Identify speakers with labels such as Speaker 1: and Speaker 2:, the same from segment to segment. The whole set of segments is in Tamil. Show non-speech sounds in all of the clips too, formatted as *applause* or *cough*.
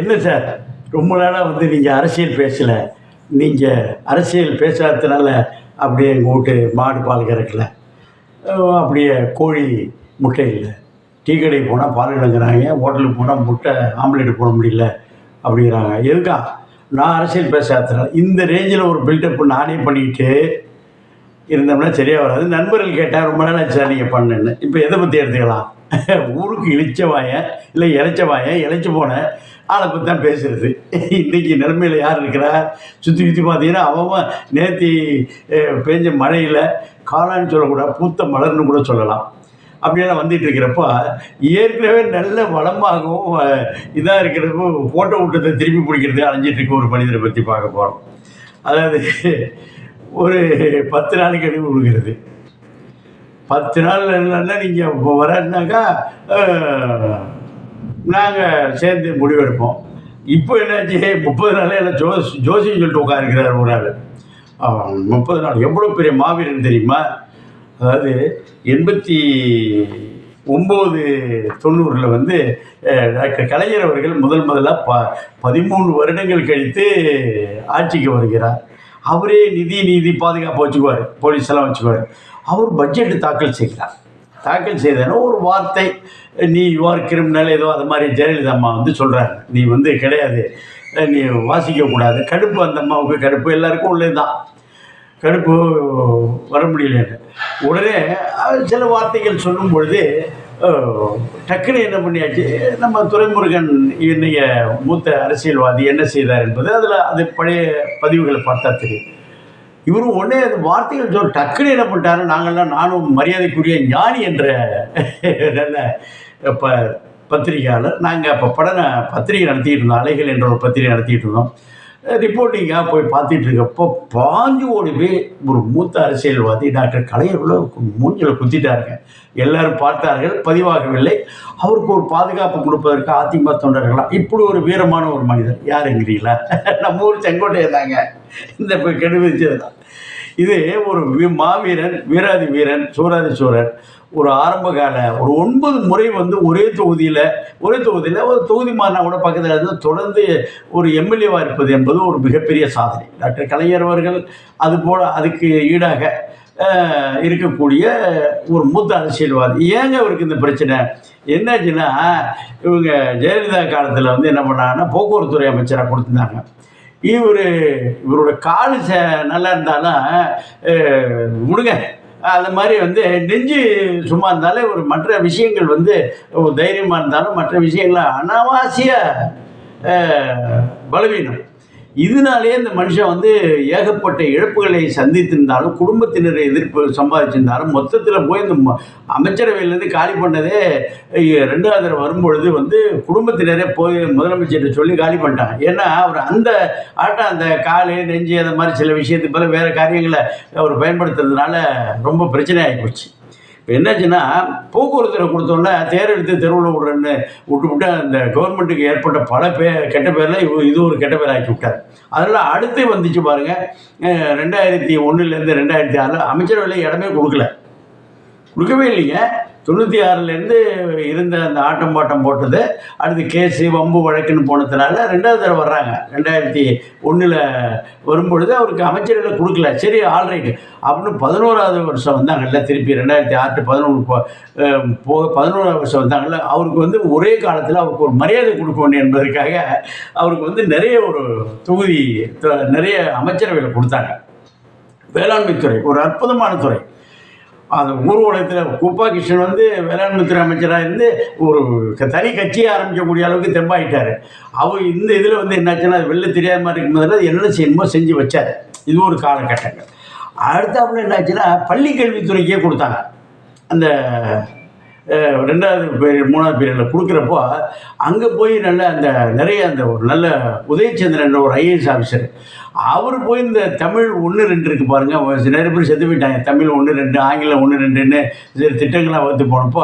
Speaker 1: என்ன சார்? ரொம்ப நாளாக வந்து நீங்கள் அரசியல் பேசலை. நீங்கள் அரசியல் பேசாததுனால அப்படியே எங்கள் வீட்டு மாடு பால் கறக்கல. அப்படியே கோழி முட்டை இல்லை. டீ கடைக்கு போனால் பால் இழங்குறாங்க ஹோட்டலுக்கு போனால் முட்டை ஆம்லேட் போட முடியல அப்படிங்கிறாங்க. எதுக்கா? நான் அரசியல் பேசாததுனால இந்த ரேஞ்சில் ஒரு பில்டப் நானே பண்ணிக்கிட்டு இருந்தோம்னா சரியாக வராது. நண்பர்கள் கேட்டால் ரொம்ப நாள் ஆச்சா நீங்கள் பண்ணுன்னு. இப்போ எதை பற்றி எடுத்துக்கலாம்? ஊருக்கு இழிச்ச வாயன் இல்லை இளைச்ச வாயன் இளைச்சி போனேன் ஆளை பற்றி தான் பேசுறது. இன்றைக்கி நிலைமையில் யார் இருக்கிறா? சுற்றி சுற்றி பார்த்தீங்கன்னா அவன் நேத்தி பெஞ்ச மழையில் காளான்னு சொல்லக்கூடாது பூத்த மலர்னு கூட சொல்லலாம். அப்படியெல்லாம் வந்துட்டு இருக்கிறப்போ ஏற்கனவே நல்ல வளமாகவும் இதாக இருக்கிறப்போ ஃபோட்டோ விட்டதை திருப்பி பிடிக்கிறது அலைஞ்சிட்டு இருக்க ஒரு மனிதரை பற்றி பார்க்க போகிறோம் அதாவது ஒரு பத்து நாளைக்கு அனுப்பி கொடுக்குறது பத்து நாள் இல்லைன்னா நீங்கள் இப்போ வரன்னாக்கா நாங்கள் சேர்ந்து முடிவெடுப்போம். இப்போ என்னாச்சு? முப்பது நாளே எல்லாம் ஜோஸ் ஜோசியம் சொல்லிட்டு உட்காந்துருக்கிறார் ஒரு ஆள். முப்பது நாள். எவ்வளோ பெரிய மாவீரன் தெரியுமா? அதாவது எண்பத்தி ஒம்பது தொண்ணூறில் வந்து டாக்டர் கலைஞர் அவர்கள் முதல் முதலாக ப பதிமூணு வருடங்கள் கழித்து ஆட்சிக்கு வருகிறார். அவரே நிதி நீதி பாதுகாப்பு வச்சுக்குவார். போலீஸ் எல்லாம் வச்சுக்குவார். அவர் பட்ஜெட் தாக்கல் செய்கிறார். தாக்கல் செய்தனா ஒரு வார்த்தை. நீ யுவர் கிரிமினல் ஏதோ அது மாதிரி ஜெயலலிதா அம்மா வந்து சொல்கிறாங்க நீ வந்து கிடையாது. நீ வாசிக்கக்கூடாது கடுப்பு அந்த அம்மாவுக்கு கடுப்பு. எல்லாருக்கும் உள்ளே தான் கடுப்பு வர முடியலன்னு உடனே சில வார்த்தைகள் சொல்லும் பொழுது டக்குன்னு என்ன பண்ணியாச்சு? நம்ம துரைமுருகன் இன்றைய மூத்த அரசியல்வாதி என்ன செய்தார் என்பது அதில் அது பழைய பதிவுகளை பார்த்தா தெரியும். இவரும் உடனே அந்த வார்த்தைகள் சொல் டக்குன்னு என்ன பண்ணிட்டாரு? நாங்கள்லாம் நானும் மரியாதைக்குரிய ஞானி என்ற நல்ல ப பத்திரிகையாளர். நாங்கள் அப்போ படன பத்திரிகை நடத்திட்டு இருந்தோம் அலைகள் என்ற ஒரு பத்திரிகை நடத்திட்டு இருந்தோம். ரிப்போர்ட்டிங்காக போய் பார்த்துட்டு இருக்கப்போ பாஞ்சு ஓடி போய் ஒரு மூத்த அரசியல்வாதி டாக்டர் கலைஞர்ல மூஞ்சில் குத்திட்டாருங்க. எல்லாரும் பார்த்தார்கள் பதிவாகவில்லை. அவருக்கு ஒரு பாதுகாப்பு கொடுப்பதற்கு அதிமுக தொண்டர்களாம் இப்படி ஒரு வீரமான ஒரு மனிதர் யாருங்கிறீங்களா? நம்ம ஊர் செங்கோட்டை தாங்க. இந்த கெடுவிச்சது தான் இது ஒரு மாவீரன் வீராதி வீரன் சூராதி சூரன் ஒரு ஆரம்பகால ஒரு ஒன்பது முறை வந்து ஒரே தொகுதியில் ஒரே தொகுதியில் ஒரு தொகுதி மாறினா கூட பக்கத்தில் இருந்து தொடர்ந்து ஒரு எம்எல்ஏவாக இருப்பது என்பது ஒரு மிகப்பெரிய சாதனை. டாக்டர் கலைஞர் அவர்கள் அது போல் அதுக்கு ஈடாக இருக்கக்கூடிய ஒரு மூத்த அரசியல்வாதி. ஏங்க அவருக்கு இந்த பிரச்சனை? என்னாச்சுன்னா இவங்க ஜெயலலிதா காலத்தில் வந்து என்ன பண்ணாங்கன்னா போக்குவரத்துறை அமைச்சராக கொடுத்துருந்தாங்க. இவர் இவரோட காலு ச நல்லா இருந்தாலும் முடுங்க. விடுங்க அந்த மாதிரி வந்து நெஞ்சு சும்மா இருந்தாலும் ஒரு மற்ற விஷயங்கள் வந்து தைரியமாக இருந்தாலும் மற்ற விஷயங்கள அனாவாசிய பலவீனம். இதனாலே இந்த மனுஷன் வந்து ஏகப்பட்ட இழப்புகளை சந்தித்திருந்தாலும் குடும்பத்தினரை எதிர்ப்பு சம்பாதிச்சிருந்தாலும் மொத்தத்தில் போய் இந்த அமைச்சரவையிலேருந்து காலி பண்ணதே ரெண்டாவது தடவை வரும்பொழுது வந்து குடும்பத்தினரே போய் முதலமைச்சர்கிட்ட சொல்லி காலி பண்ணிட்டாங்க. ஏன்னா அவர் அந்த ஆட்டம் அந்த காலு நெஞ்சு அந்த மாதிரி சில விஷயத்துக்கு பதில் வேறு காரியங்களை அவர் பயன்படுத்துறதுனால ரொம்ப பிரச்சனை ஆகிப்போச்சு இப்போ என்னாச்சுன்னா போக்குவரத்தில் கொடுத்தோன்னே தேர் எடுத்து தெருவில் விடுறேன்னு விட்டு விட்டு அந்த கவர்மெண்ட்டுக்கு ஏற்பட்ட பல பே கெட்ட பேரில் இவ் இது ஒரு கெட்ட பேர் ஆக்கி விட்டார். அதனால் அடுத்து வந்துச்சு பாருங்கள் ரெண்டாயிரத்தி ஒன்றுலேருந்து ரெண்டாயிரத்தி ஆறில் அமைச்சரவையில் இடமே கொடுக்கல. கொடுக்கவே இல்லைங்க. தொண்ணூற்றி ஆறுலேருந்து இருந்த அந்த ஆட்டம் பாட்டம் போட்டது. அடுத்து கேஸு வம்பு வழக்குன்னு போனதுனால ரெண்டாவது தடவை வர்றாங்க. ரெண்டாயிரத்தி ஒன்றில் வரும்பொழுது அவருக்கு அமைச்சர்களை கொடுக்கல. சரி ஆல்ரைட்டு அப்படின்னு பதினோராவது வருஷம் வந்தாங்கல்ல திருப்பி ரெண்டாயிரத்தி ஆறு பதினொன்று போ போக பதினோராவது வருஷம் வந்தாங்கல்ல அவருக்கு வந்து ஒரே காலத்தில் அவருக்கு ஒரு மரியாதை கொடுக்க வேண்டும் என்பதற்காக அவருக்கு வந்து நிறைய ஒரு தொகுதி த- நிறைய அமைச்சரவையில் கொடுத்தாங்க. வேளாண்மைத்துறை ஒரு அற்புதமான துறை. அந்த ஊர்வலத்தில் குப்பா கிருஷ்ணன் வந்து வேளாண்மைத்துறை அமைச்சராக இருந்து ஒரு தனி கட்சியை ஆரம்பிக்கக்கூடிய அளவுக்கு தெம்பாயிட்டார். அவர் இந்த இதில் வந்து என்னாச்சுன்னா அது வெளில தெரியாத மாதிரி இருக்கும்போதில் அது என்ன செய்யணுமோ செஞ்சு வச்சார். இது ஒரு காலகட்டங்கள். அடுத்தாப்புல என்னாச்சுன்னா பள்ளி கல்வித்துறைக்கே கொடுத்தாங்க. அந்த ரெண்டாவது பீரியட் மூணாவது பீரியடில் கொடுக்குறப்போ அங்கே போய் நல்ல அந்த நிறைய அந்த ஒரு நல்ல உதயச்சந்திரன் ஒரு ஐஏஎஸ் ஆஃபீஸர் அவர் போய் இந்த தமிழ் ஒன்று ரெண்டு இருக்கு பாருங்க. நிறைய பேர் செத்து போயிட்டாங்க. தமிழ் ஒன்று ரெண்டு ஆங்கிலம் ஒன்று ரெண்டுன்னு சில திட்டங்களாக வந்து போனப்போ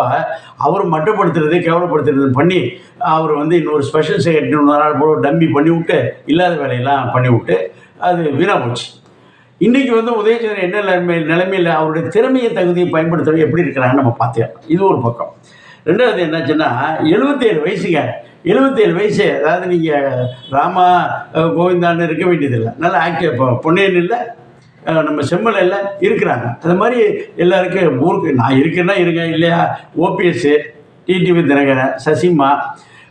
Speaker 1: அவர் மட்டப்படுத்துறது கேவலப்படுத்துறது பண்ணி அவர் வந்து இன்னொரு ஸ்பெஷல் செக்ரட்டரி இன்னொரு நாள் போல டம்மி பண்ணி விட்டு இல்லாத வேலையெல்லாம் பண்ணி விட்டு அது வீணாக போச்சு. இன்றைக்கி வந்து உதயச்சந்திரன் என்ன நிலைமை நிலைமையில் அவருடைய திறமையை தகுதியை பயன்படுத்துறது எப்படி இருக்கிறாங்கன்னு நம்ம பார்த்தோம் இது ஒரு பக்கம். ரெண்டாவது என்னாச்சுன்னா எழுபத்தேழு வயசுங்க. எழுபத்தேழு வயசு. அதாவது நீங்கள் ராமா கோவிந்தான்னு இருக்க வேண்டியதில்லை. நல்லா ஆக்டிவ் பொன்னேன்னு இல்லை நம்ம நம்ம செம்மலையில் இருக்கிறாங்க. அது மாதிரி எல்லாருக்கும் ஊருக்கு நான் இருக்கேன்னா இருக்கேன் இல்லையா? ஓபிஎஸ்ஸு டிடிவி தினகரன் சசிமா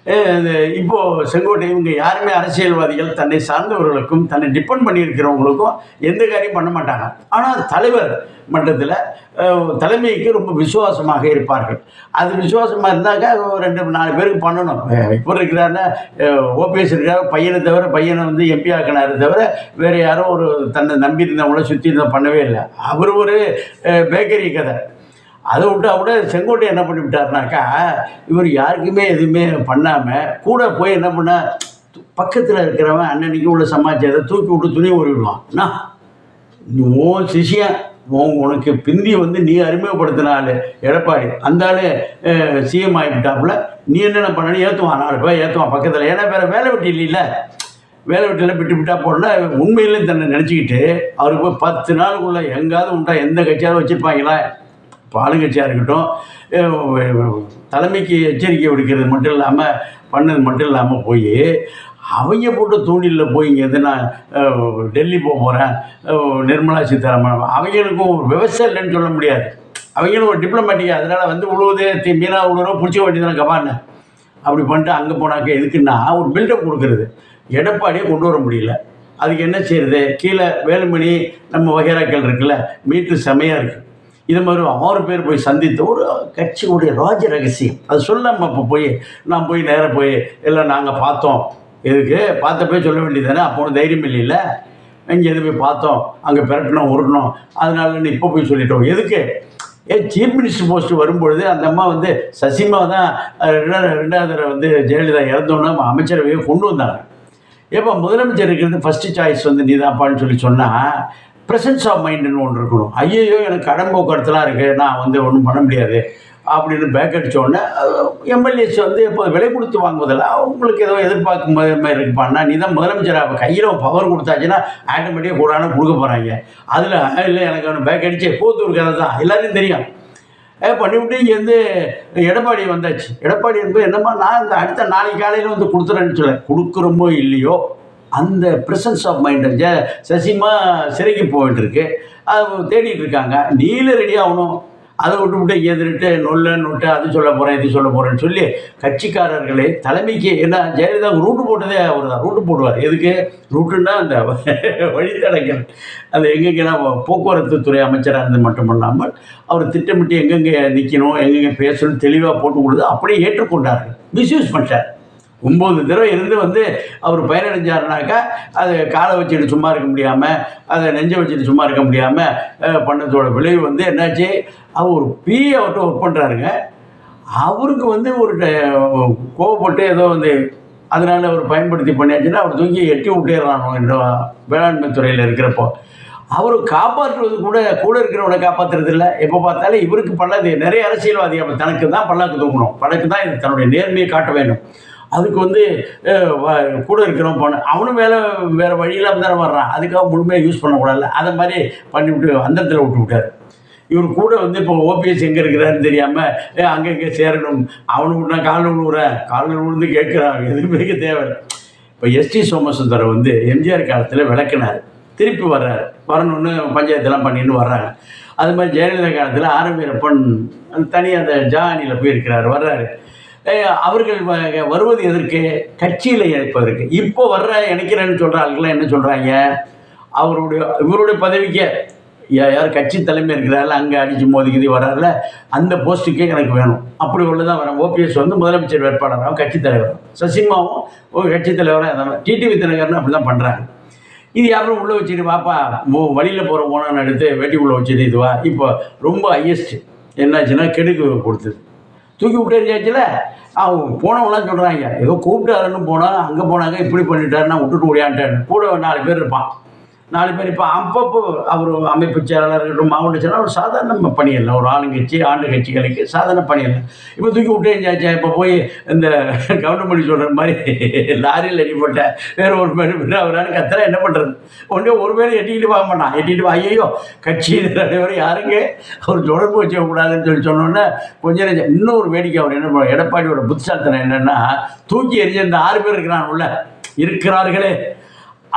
Speaker 1: அஹ், இது இப்போ செங்கோட்டை இவங்க யாருமே அரசியல்வாதிகள் தன்னை சார்ந்தவர்களுக்கும் தன்னை டிபெண்ட் பண்ணி இருக்கிறவங்களுக்கும் எந்த காரியம் பண்ண மாட்டாங்க. ஆனால் தலைவர் மட்டத்தில் தலைமைக்கு ரொம்ப விசுவாசமாக இருப்பார்கள். அது விசுவாசமாக இருந்தாக்கா ரெண்டு நாலு பேருக்கு பண்ணணும். இப்போ இருக்கிறாருன்னா ஓபிஎஸ் இருக்கிறார் பையனை தவிர பையனை வந்து எம்பி ஆக்கினாரு தவிர வேறு யாரும் ஒரு தன்னை நம்பி இருந்தவங்கள சுற்றி இருந்த பண்ணவே இல்லை. அவர் ஒரு பேக்கரி கதை. அதை விட்டா கூட செங்கோட்டை என்ன பண்ணி விட்டாருனாக்கா இவர் யாருக்குமே எதுவுமே பண்ணாமல் கூட போய் என்ன பண்ண பக்கத்தில் இருக்கிறவன் அன்னன்னைக்கு உள்ள சமாச்சாரத்தை தூக்கி விட்டு துணி ஓடிவிடுவான் என்ன? உன் சிஷியன் உனக்கு பிந்தி வந்து நீ அறிமுகப்படுத்தினாள் எடப்பாடி. அந்த ஆள் சிஎம் ஆகிவிட்டாப்புல. நீ என்னென்ன பண்ணணும் ஏற்றுவான் நாலு பேர் ஏற்றுவான் பக்கத்தில். ஏன்னா வேறு வேலை வெட்டி இல்லைல்ல. வேலை வெட்டியில் விட்டு விட்டா போடல உண்மையிலே தன்னை நினச்சிக்கிட்டு அவருக்கு போய் பத்து நாளுக்குள்ளே எங்காவது உண்டா எந்த கட்சியாவது வச்சுருப்பாங்களா? இப்போ ஆளுங்கட்சியாக இருக்கட்டும் தலைமைக்கு எச்சரிக்கை விடுக்கிறது மட்டும் இல்லாமல் பண்ணது மட்டும் இல்லாமல் போய் அவங்க போட்டு தூண்டிலில் போய் இங்கே நான் டெல்லி போக போகிறேன் நிர்மலா சீதாராமன் அவங்களுக்கும் ஒரு விவசாயம் இல்லைன்னு சொல்ல முடியாது. அவங்களும் ஒரு டிப்ளமேட்டிக்காக அதனால் வந்து உழுவுதே தி மீனா உழுவுறோம் பிடிச்ச வேண்டியதான கபான்னு அப்படி பண்ணிட்டு அங்கே போனாக்க எதுக்குன்னா ஒரு பில்டப் கொடுக்குறது. எடப்பாடியை கொண்டு வர முடியல. அதுக்கு என்ன செய்யுது கீழே வேலுமணி நம்ம வகைராக்கள் இருக்குல்ல மீட்டு செமையாக இருக்குது இது மாதிரி ஆறு பேர் போய் சந்தித்து ஒரு கட்சியுடைய ராஜ ரகசியம். அது சொல்லாமல் இப்போ போய் நான் போய் நேராக போய் எல்லாம் நாங்கள் பார்த்தோம். எதுக்கு? பார்த்தப்பே சொல்ல வேண்டியதானே அப்போ ஒன்றும் தைரியம் இல்லைல்ல. இங்கே எது போய் பார்த்தோம்? அங்கே பிரட்டணும் உருட்டணும். அதனால நீ இப்போ போய் சொல்லிட்டோம் எதுக்கு? ஏ சீஃப் மினிஸ்டர் போஸ்ட் வரும்பொழுது அந்த அம்மா வந்து சசிமா தான் ரெண்டாவது ரெண்டாவது தடவை வந்து ஜெயலலிதா இறந்தோன்னா அமைச்சரவையை கொண்டு வந்தாங்க. ஏப்பா முதலமைச்சர் இருக்கிறது ஃபஸ்ட்டு சாய்ஸ் வந்து நீதான்ப்பான்னு சொல்லி சொன்னால் ப்ரெசன்ஸ் ஆஃப் மைண்டுன்னு ஒன்று இருக்கணும். ஐயையோ எனக்கு கடன் போக்குவரத்துலாம் இருக்குது நான் வந்து ஒன்றும் பண்ண முடியாது அப்படின்னு பேக் அடித்தோடனே எம்எல்ஏஸ் வந்து இப்போ விலை கொடுத்து வாங்குவதில்ல அவங்களுக்கு ஏதோ எதிர்பார்க்கும் மாதிரி இருப்பான்னா நீ தான் முதலமைச்சர் கையில் பவர் கொடுத்தாச்சுன்னா ஆட்டோமேட்டிக்காக கூடான கொடுக்க போகிறாங்க அதில் இல்லை எனக்கு ஒன்று பேக் அடிச்சு போத்தூர் கதை தான் எல்லாரையும் தெரியும். ஏ பண்ணிவிட்டு இங்கேருந்து எடப்பாடி வந்தாச்சு. எடப்பாடி என்பது என்னம்மா நான் இந்த அடுத்த நாளைக்கு காலையில் வந்து கொடுத்துறேன்னு சொல்ல கொடுக்குறோமோ இல்லையோ அந்த ப்ரெசன்ஸ் ஆஃப் மைண்ட் சசிமா சிறைக்கு போயிட்டு இருக்கு அது தேடிட்டு இருக்காங்க நீல ரெடி ஆகணும். அதை விட்டு விட்டு எதிர்ட்டு நொல்ல நொட்டு அது சொல்ல போகிறேன் இது சொல்ல போகிறேன்னு சொல்லி கட்சிக்காரர்களே தலைமைக்கு என்ன ஜெயலலிதா ரூட்டு போட்டதே அவர் தான் ரூட்டு போடுவார். எதுக்கு? ரூட்டுன்னா அந்த *laughs* வழித்தடங்கள். அந்த எங்கெங்கெல்லாம் போக்குவரத்து துறை அமைச்சராக இருந்தது மட்டும் இல்லாமல் அவர் திட்டமிட்டு எங்கெங்கே நிற்கணும் எங்கெங்கே பேசணும் தெளிவாக போட்டு கொடுத்து அப்படியே ஏற்றுக்கொண்டார்கள். மிஸ்யூஸ் பண்ணிட்டார். ஒம்பது தடவை இருந்து வந்து அவர் பயனடைஞ்சாருனாக்கா அது காலை வச்சுட்டு சும்மா இருக்க முடியாமல் அதை நெஞ்சை வச்சுட்டு சும்மா இருக்க முடியாமல் பண்ணதோட விளைவு வந்து என்னாச்சு? அவர் ஒரு பி அவர்கிட்ட ஒர்க் பண்ணுறாருங்க அவருக்கு வந்து ஒரு ட- கோவப்பட்டு ஏதோ வந்து அதனால் அவர் பயன்படுத்தி பண்ணியாச்சுன்னா அவர் தூக்கி எட்டி விட்டேறானோ இந்த வேளாண்மை துறையில் இருக்கிறப்போ. அவர் காப்பாற்றுவது கூட கூட இருக்கிறவனை காப்பாற்றுறது இல்லை எப்போ பார்த்தாலும் இவருக்கு பல்லாது நிறைய அரசியல்வாதி அப்போ தனக்கு தான் பல்லாக்கு தூக்கணும். பணக்கு தான் இது தன்னுடைய நேர்மையை காட்ட வேண்டும். அதுக்கு வந்து வ- கூட இருக்கிறவன் போன அவனும் வேலை வேறு வழியெல்லாம் தானே வர்றான். அதுக்காக முழுமையாக யூஸ் பண்ணக்கூடாதுல்ல. அதை மாதிரி பண்ணிவிட்டு அந்தத்தில் விட்டு விட்டார். இவர் கூட வந்து இப்போ ஓபிஎஸ் எங்கே இருக்கிறாருன்னு தெரியாமல் ஏ அங்கே இங்கே சேரணும். அவனுக்கு நான் காலில் விழுவுறேன் காலில் விழுந்து கேட்குறான். எதுவுமே தேவை இப்போ எஸ்டி சோமசுந்தரம் வந்து எம்ஜிஆர் காலத்தில் விளக்குனார். திருப்பி வர்றாரு. வரணும்னு பஞ்சாயத்தெல்லாம் பண்ணின்னு வர்றாங்க. அது மாதிரி ஜெயலலிதா காலத்தில் ஆரம்பியப்பன் வீரப்பன் தனி அந்த ஜானியில் போயிருக்கிறார் வர்றாரு. அவர்கள் வ- வருவது எதற்கு? கட்சியில் இணைப்பதற்கு இப்போ வர்ற இணைக்கிறேன்னு சொல்கிற ஆளுக்கெல்லாம் என்ன சொல்கிறாங்க அவருடைய இவருடைய பதவிக்கே யார் கட்சி தலைமை இருக்கிறாரில்ல அங்கே அடித்து மோதிக்கிது வர்றாருல அந்த போஸ்ட்டுக்கே எனக்கு வேணும். அப்படி உள்ளதான் வரேன் ஓபிஎஸ் வந்து முதலமைச்சர் வேட்பாளராகவும் கட்சித் தலைவரும் சசிமாவும் ஒரு கட்சித் தலைவராக டிடிவி தினகரன் அப்படி தான் பண்ணுறாங்க இது யாரும் உள்ளே வச்சுட்டு மோ வழியில் போகிற ஓனான்னு எடுத்து வெட்டி உள்ளே வச்சுட்டு இதுவா இப்போ ரொம்ப ஹையஸ்ட் என்னாச்சுன்னா கெடுக்கு கொடுத்தது. தூக்கி விட்டேரியாச்சுல அவன் போனவங்களாம் சொல்கிறாங்க ஏதோ கூப்பிட்டாருன்னு போனால் அங்கே போனாங்க இப்படி பண்ணிட்டாரு நான் விட்டுட்டு ஓடியான்ட்டேன் கூட நாலு பேர் இருப்பான். நாலு பேர் இப்போ அப்பப்போ அவர் அமைப்பு செயலாளர் இருக்கட்டும் மாவட்ட செயலாளர் ஒரு சாதாரண பணி ஒரு ஆளுங்கட்சி ஆண்டு கட்சிகளுக்கு சாதாரண பணி இப்போ தூக்கி விட்டேஞ்சாச்சா இப்போ போய் இந்த கவர்மெண்ட் சொல்கிற மாதிரி லாரியில் அடிப்பட்ட வேறு ஒரு பேர் அவரால் கத்துறா என்ன பண்ணுறது ஒன்றே ஒரு பேர் எட்டிக்கிட்டு போக மாட்டான். எட்டிட்டு வா ஐயோ கட்சி தலைவர் யாருங்க? அவர் தொடர்பு வச்சுக்கக்கூடாதுன்னு சொல்லி சொன்னோன்னே கொஞ்சம் இன்னொரு வேடிக்கை அவர் என்ன பண்ணுவார் எடப்பாடியோட புத்திசாலித்தனம் என்னென்னா தூக்கி எறிஞ்ச இந்த ஆறு பேர் இருக்கிறான் உள்ள இருக்கிறார்களே.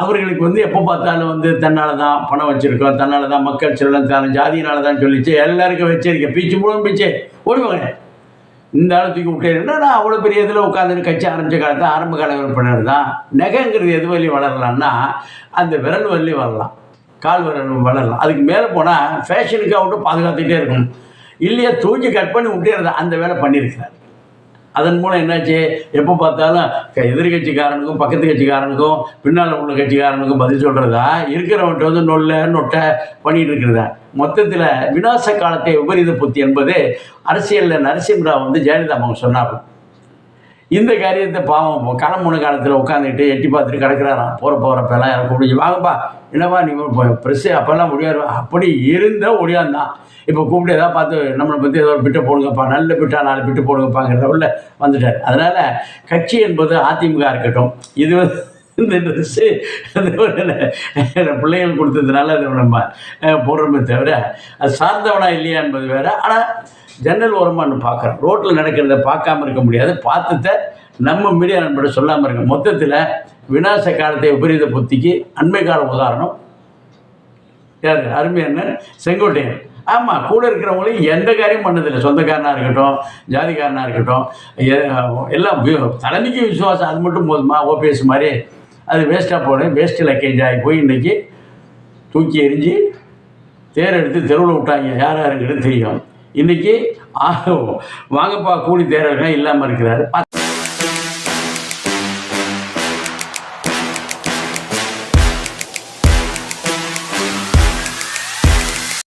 Speaker 1: அவர்களுக்கு வந்து எப்போ பார்த்தாலும் வந்து தன்னால் தான் பணம் வச்சுருக்கோம் தன்னால் தான் மக்கள் செல்லம் தான ஜாதியினால தான் சொல்லிச்சு எல்லாருக்கும் வச்சிருக்கேன். பீச்சு மூலம் பீச்சே. ஓடுவாங்க இந்த ஆள் தூக்கி விட்டேன்னா நான் அவ்வளோ பெரிய இதில் உட்காந்து கட்சி ஆரம்பித்த காலத்தை ஆரம்ப கால உறுப்பினர் தான் நகைங்கிறது எது வழி வளரலான்னா அந்த விரல் வள்ளி வரலாம் கால் விரல் வளரலாம். அதுக்கு மேலே போனால் ஃபேஷனுக்கு விட்டு பாதுகாத்துக்கிட்டே இருக்கணும் இல்லையா தூக்கி கட் பண்ணி விட்டே அந்த வேலை பண்ணியிருக்கிறார். அதன் மூலம் என்னாச்சு? எப்போ பார்த்தாலும் எதிர்கட்சிக்காரனுக்கும் எதிர்க்கட்சிக்காரனுக்கும் பக்கத்து கட்சிக்காரனுக்கும் பின்னால் உள்ள கட்சிக்காரனுக்கும் பதில் சொல்கிறதா இருக்கிறவன்ட்டு வந்து நொல்ல நொட்டை பண்ணிட்டு இருக்கிறதா? மொத்தத்தில் விநாச காலத்தை விபரீத புத்தி என்பது அரசியலில் நரசிம்மராவ் வந்து ஜெயலலிதா அவங்க சொன்னார். இந்த காரியத்தை பாவம் களமுன காலத்தில் உட்காந்துக்கிட்டு எட்டி பார்த்துட்டு கிடக்கிறாராம். போகிற போகிறப்பெல்லாம் எனக்கு முடிஞ்சு வாங்கப்பா என்னப்பா நீ ப்ரெஸ்ஸு அப்போல்லாம் முடியாது அப்படி இருந்த ஒடியாந்தான். இப்போ கூப்பிட்டு ஏதாவது பார்த்து நம்மளை பற்றி ஏதோ ஒரு பிட்டை போடுங்கப்பா நல்ல பிட்டா நாலு பிட்டு போடுங்கப்பாங்கிற உள்ள வந்துட்டார். அதனால் கட்சி என்பது அதிமுக இருக்கட்டும். இது வந்து இந்த ட்ரெஸ்ஸு பிள்ளைகள் கொடுத்ததுனால அதை நம்ம போடுறோமே தவிர அது சார்ந்தவனா இல்லையா என்பது வேறு. ஆனால் ஜன்னல் ஓரமாக பார்க்குறோம். ரோட்டில் நடக்கிறத பார்க்காம இருக்க முடியாது. பார்த்துட்ட நம்ம மீடியா நண்பர்கள் சொல்லாமல் இருக்க மொத்தத்தில் விநாச காலத்தை விபரீத புத்திக்கு அண்மை கால உதாரணம். யார்? அருமையான செங்கோட்டையன். ஆமாம் கூட இருக்கிறவங்களையும் எந்த காரியம் பண்ணதில்லை. சொந்தக்காரனாக இருக்கட்டும் ஜாதிக்காரனாக இருக்கட்டும் எல்லாம் தலைமைக்கு விசுவாசம் அது மட்டும் போதுமா? ஓபிஎஸ் மாதிரி அது வேஸ்ட்டாக போனேன். வேஸ்ட் லக்கேஜ் ஆகி போய் இன்றைக்கி தூக்கி எரிஞ்சு தேர் எடுத்து தெருவில் விட்டாங்க. யார் யாருங்கிறது தெரியும். இன்றைக்கி வாங்கப்பா கூலி தேரர்கள் இல்லாமல் இருக்கிறாரு.